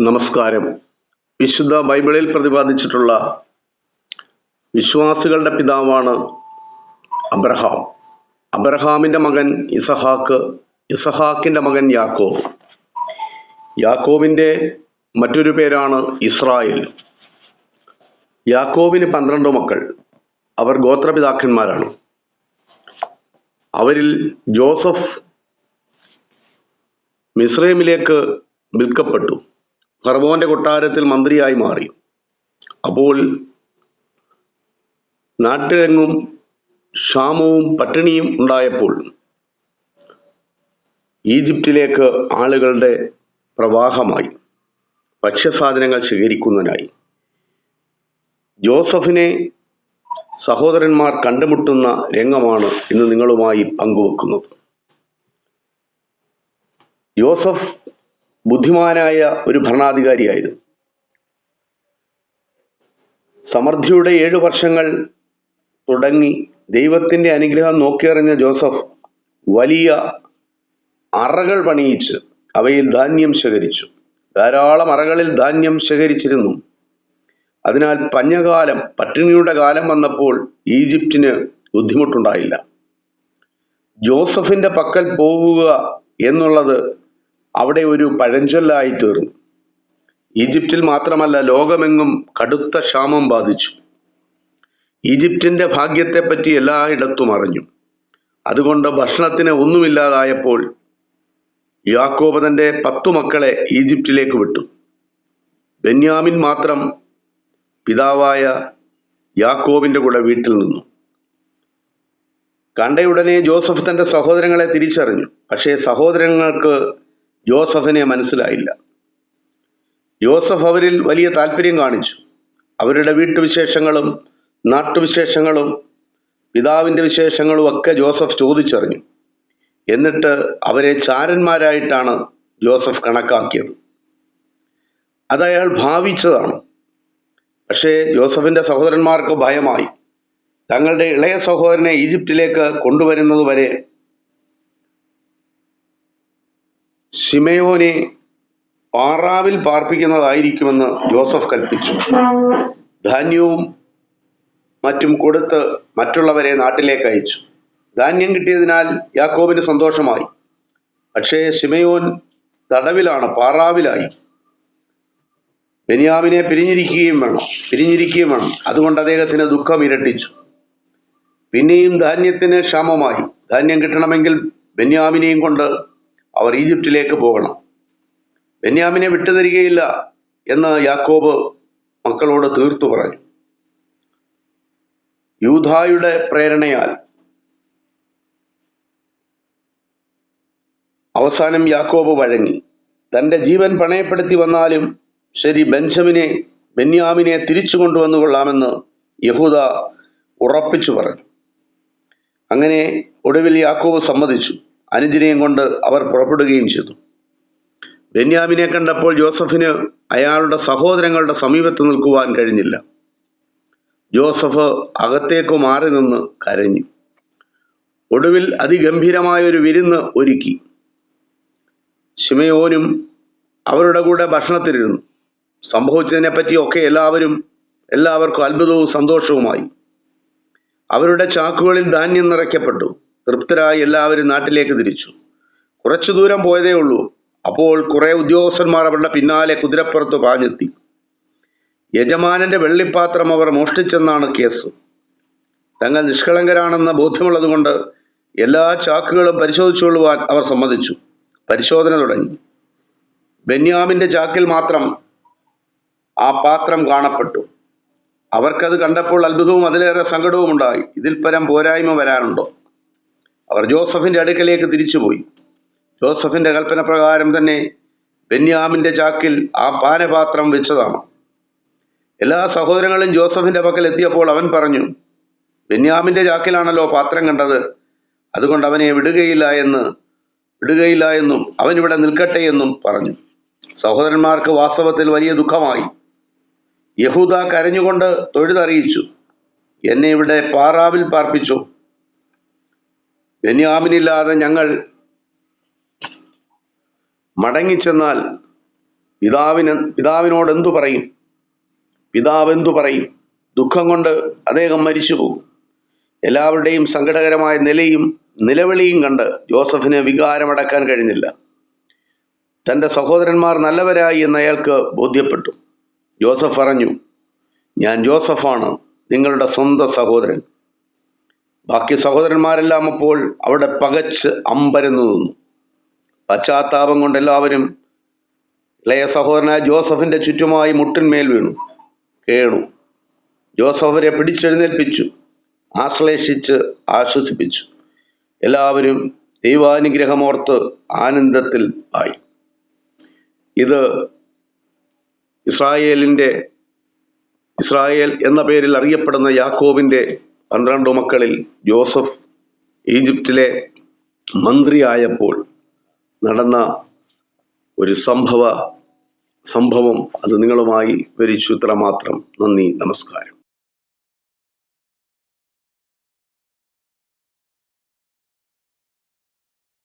നമസ്കാരം. വിശുദ്ധ ബൈബിളിൽ പ്രതിപാദിച്ചിട്ടുള്ള വിശ്വാസികളുടെ പിതാവാണ് അബ്രഹാം. അബ്രഹാമിന്റെ മകൻ ഇസഹാക്ക് ഇസഹാക്കിന്റെ മകൻ യാക്കോബ്. യാക്കോബിന്റെ മറ്റൊരു പേരാണ് ഇസ്രായേൽ. യാക്കോബിന് പന്ത്രണ്ട് മക്കൾ. അവർ ഗോത്രപിതാക്കന്മാരാണ്. അവരിൽ ജോസഫ് മിസ്രൈമിലേക്ക് വിൽക്കപ്പെട്ടു. ഫർവോന്റെ കൊട്ടാരത്തിൽ മന്ത്രിയായി മാറി. അപ്പോൾ നാട്ടിലെങ്ങും ക്ഷാമവും പട്ടിണിയും ഉണ്ടായപ്പോൾ ഈജിപ്തിലേക്ക് ആളുകളുടെ പ്രവാഹമായി. ഭക്ഷ്യസാധനങ്ങൾ ശേഖരിക്കുന്നതിനായി. ജോസഫിനെ സഹോദരന്മാർ കണ്ടുമുട്ടുന്ന രംഗമാണ് ഇന്ന് നിങ്ങളുമായി പങ്കുവെക്കുന്നത്. യോസഫ് ബുദ്ധിമാനായ ഒരു ഭരണാധികാരിയായിരുന്നു. സമൃദ്ധിയുടെ ഏഴു വർഷങ്ങൾ തുടങ്ങി ദൈവത്തിന്റെ അനുഗ്രഹം നോക്കിയറിഞ്ഞ ജോസഫ് വലിയ അറകൾ പണിയിച്ച് അവയിൽ ധാന്യം ശേഖരിച്ചു. ധാരാളം അറകളിൽ ധാന്യം ശേഖരിച്ചിരുന്നു. അതിനാൽ പഞ്ഞകാലം പട്ടിണിയുടെ കാലം വന്നപ്പോൾ ഈജിപ്തിന് ബുദ്ധിമുട്ടുണ്ടായില്ല. ജോസഫിന്റെ പക്കൽ പോവുക എന്നുള്ളത് അവിടെ ഒരു പഴഞ്ചൊല്ലായി തീർന്നു. ഈജിപ്തിൽ മാത്രമല്ല ലോകമെങ്ങും കടുത്ത ക്ഷാമം ബാധിച്ചു. ഈജിപ്തിന്റെ ഭാഗ്യത്തെപ്പറ്റി എല്ലായിടത്തും അറിഞ്ഞു. അതുകൊണ്ട് ഭക്ഷണത്തിന് ഒന്നുമില്ലാതായപ്പോൾ യാക്കോബ് തന്റെ പത്തു മക്കളെ ഈജിപ്തിലേക്ക് വിട്ടു. ബെന്യാമിൻ മാത്രം പിതാവായ യാക്കോബിന്റെ കൂടെ വീട്ടിൽ നിന്നു. കണ്ടയുടനെ ജോസഫ് തന്റെ സഹോദരങ്ങളെ തിരിച്ചറിഞ്ഞു. പക്ഷേ സഹോദരങ്ങൾക്ക് ജോസഫിനെ മനസ്സിലായില്ല. ജോസഫ് അവരിൽ വലിയ താല്പര്യം കാണിച്ചു. അവരുടെ വീട്ടുവിശേഷങ്ങളും നാട്ടുവിശേഷങ്ങളും പിതാവിന്റെ വിശേഷങ്ങളും ഒക്കെ ജോസഫ് ചോദിച്ചറിഞ്ഞു. എന്നിട്ട് അവരെ ചാരന്മാരായിട്ടാണ് ജോസഫ് കണക്കാക്കിയത്. അത് അയാൾ ഭാവിച്ചതാണ്. പക്ഷേ ജോസഫിന്റെ സഹോദരന്മാർക്ക് ഭയമായി. തങ്ങളുടെ ഇളയ സഹോദരനെ ഈജിപ്തിലേക്ക് കൊണ്ടുവരുന്നത് വരെ ഷിമയോനെ പാറാവിൽ പാർപ്പിക്കുന്നതായിരിക്കുമെന്ന് ജോസഫ് കൽപ്പിച്ചു. ധാന്യവും മറ്റും കൊടുത്ത് മറ്റുള്ളവരെ നാട്ടിലേക്ക് അയച്ചു. ധാന്യം കിട്ടിയതിനാൽ യാക്കോബിന് സന്തോഷമായി. പക്ഷേ ഷിമയോൻ തടവിലാണ് പാറാവിലായി. ബെനിയാമിനെ പിരിഞ്ഞിരിക്കുകയും വേണം പിരിഞ്ഞിരിക്കുകയും വേണം. അതുകൊണ്ട് അദ്ദേഹത്തിന് ദുഃഖം ഇരട്ടിച്ചു. പിന്നെയും ധാന്യത്തിന് ക്ഷാമമായി. ധാന്യം കിട്ടണമെങ്കിൽ ബെന്യാമിനെയും കൊണ്ട് അവർ ഈജിപ്തിലേക്ക് പോകണം. ബെന്യാമിനെ വിട്ടുതരികയില്ല എന്ന് യാക്കോബ് മക്കളോട് തീർത്തു പറഞ്ഞു. യൂധായുടെ പ്രേരണയാൽ അവസാനം യാക്കോബ് വഴങ്ങി. തന്റെ ജീവൻ പണയപ്പെടുത്തി വന്നാലും ശരി ബെഞ്ചമിനെ ബെന്യാമിനെ തിരിച്ചു കൊണ്ടുവന്നു കൊള്ളാമെന്ന് യഹൂദ ഉറപ്പിച്ചു പറഞ്ഞു. അങ്ങനെ ഒടുവിൽ യാക്കോബ് സമ്മതിച്ചു. അനുജനെയും കൊണ്ട് അവർ പുറപ്പെടുകയും ചെയ്തു. ബെന്യാമിനെ കണ്ടപ്പോൾ ജോസഫിന് അയാളുടെ സഹോദരങ്ങളുടെ സമീപത്ത് നിൽക്കുവാൻ കഴിഞ്ഞില്ല. ജോസഫ് അകത്തേക്ക് മാറി നിന്ന് കരഞ്ഞു. ഒടുവിൽ അതിഗംഭീരമായ ഒരു വിരുന്ന് ഒരുക്കി. ഷിമയോനും അവരുടെ കൂടെ ഭക്ഷണത്തിലിരുന്നു. സംഭവിച്ചതിനെ പറ്റിയൊക്കെ എല്ലാവരും എല്ലാവർക്കും അത്ഭുതവും സന്തോഷവുമായി. അവരുടെ ചാക്കുകളിൽ ധാന്യം നിറയ്ക്കപ്പെട്ടു. തൃപ്തരായി എല്ലാവരും നാട്ടിലേക്ക് തിരിച്ചു. കുറച്ചു ദൂരം പോയതേ ഉള്ളൂ. അപ്പോൾ കുറെ ഉദ്യോഗസ്ഥന്മാർ അവരുടെ പിന്നാലെ കുതിരപ്പുറത്ത് പാഞ്ഞെത്തി. യജമാനന്റെ വെള്ളിപ്പാത്രം അവർ മോഷ്ടിച്ചെന്നാണ് കേസ്. തങ്ങൾ നിഷ്കളങ്കരാണെന്ന ബോധ്യമുള്ളതുകൊണ്ട് എല്ലാ ചാക്കുകളും പരിശോധിച്ചുകൊള്ളുവാൻ അവർ സമ്മതിച്ചു. പരിശോധന തുടങ്ങി. ബെന്യാമിന്റെ ചാക്കിൽ മാത്രം ആ പാത്രം കാണപ്പെട്ടു. അവർക്കത് കണ്ടപ്പോൾ അത്ഭുതവും അതിലേറെ സങ്കടവും ഉണ്ടായി ഇതിൽ പരം പോരായ്മ വരാനുണ്ടോ അവർ ജോസഫിന്റെ അടുക്കലേക്ക് തിരിച്ചുപോയി. ജോസഫിന്റെ കൽപ്പന പ്രകാരം തന്നെ ബെന്യാമിന്റെ ചാക്കിൽ ആ പാനപാത്രം വെച്ചതാണ്. എല്ലാ സഹോദരങ്ങളും ജോസഫിന്റെ പക്കൽ എത്തിയപ്പോൾ അവൻ പറഞ്ഞു ബെന്യാമിന്റെ ചാക്കിലാണല്ലോ പാത്രം കണ്ടത്. അതുകൊണ്ട് അവനെ വിടുകയില്ല എന്ന് വിടുകയില്ല എന്നും അവൻ ഇവിടെ നിൽക്കട്ടെ എന്നും പറഞ്ഞു. സഹോദരന്മാർക്ക് വാസ്തവത്തിൽ വലിയ ദുഃഖമായി. യഹൂദ കരഞ്ഞുകൊണ്ട് തൊഴുതറിയിച്ചു. എന്നെ ഇവിടെ പാറാവിൽ പാർപ്പിച്ചു. ബെന്യാമിനില്ലാതെ ഞങ്ങൾ മടങ്ങിച്ചെന്നാൽ പിതാവിന് പിതാവിനോട് എന്തു പറയും? പിതാവ് എന്തു പറയും? ദുഃഖം കൊണ്ട് അദ്ദേഹം മരിച്ചു പോകും എല്ലാവരുടെയും സങ്കടകരമായ നിലയും നിലവിളിയും കണ്ട് ജോസഫിന് വികാരമടക്കാൻ കഴിഞ്ഞില്ല. തന്റെ സഹോദരന്മാർ നല്ലവരായി എന്ന് അയാൾക്ക് ബോധ്യപ്പെട്ടു. ജോസഫ് പറഞ്ഞു ഞാൻ ജോസഫാണ് നിങ്ങളുടെ സ്വന്തം സഹോദരൻ. ബാക്കി സഹോദരന്മാരെല്ലാം അപ്പോൾ അവിടെ പകച്ച് അമ്പരന്നു നിന്നു. പശ്ചാത്താപം കൊണ്ട് എല്ലാവരും ഇളയ സഹോദരനായ ജോസഫിന്റെ ചുറ്റുമായി മുട്ടിന്മേൽ വീണു. കേണു. ജോസഫ് അവരെ പിടിച്ചെഴുന്നേൽപ്പിച്ചു. ആശ്ലേഷിച്ച് ആശ്വസിപ്പിച്ചു. എല്ലാവരും ദൈവാനുഗ്രഹമോർത്ത് ആനന്ദത്തിൽ ആയി. ഇത് ഇസ്രായേലിന്റെ ഇസ്രായേൽ എന്ന പേരിൽ അറിയപ്പെടുന്ന യാക്കോബിന്റെ പന്ത്രണ്ട് മക്കളിൽ ജോസഫ് ഈജിപ്തിലെ മന്ത്രിയായപ്പോൾ നടന്ന ഒരു സംഭവ സംഭവം അത് നിങ്ങളുമായി വിവരിച്ചു ഇത്ര മാത്രം നന്ദി നമസ്കാരം.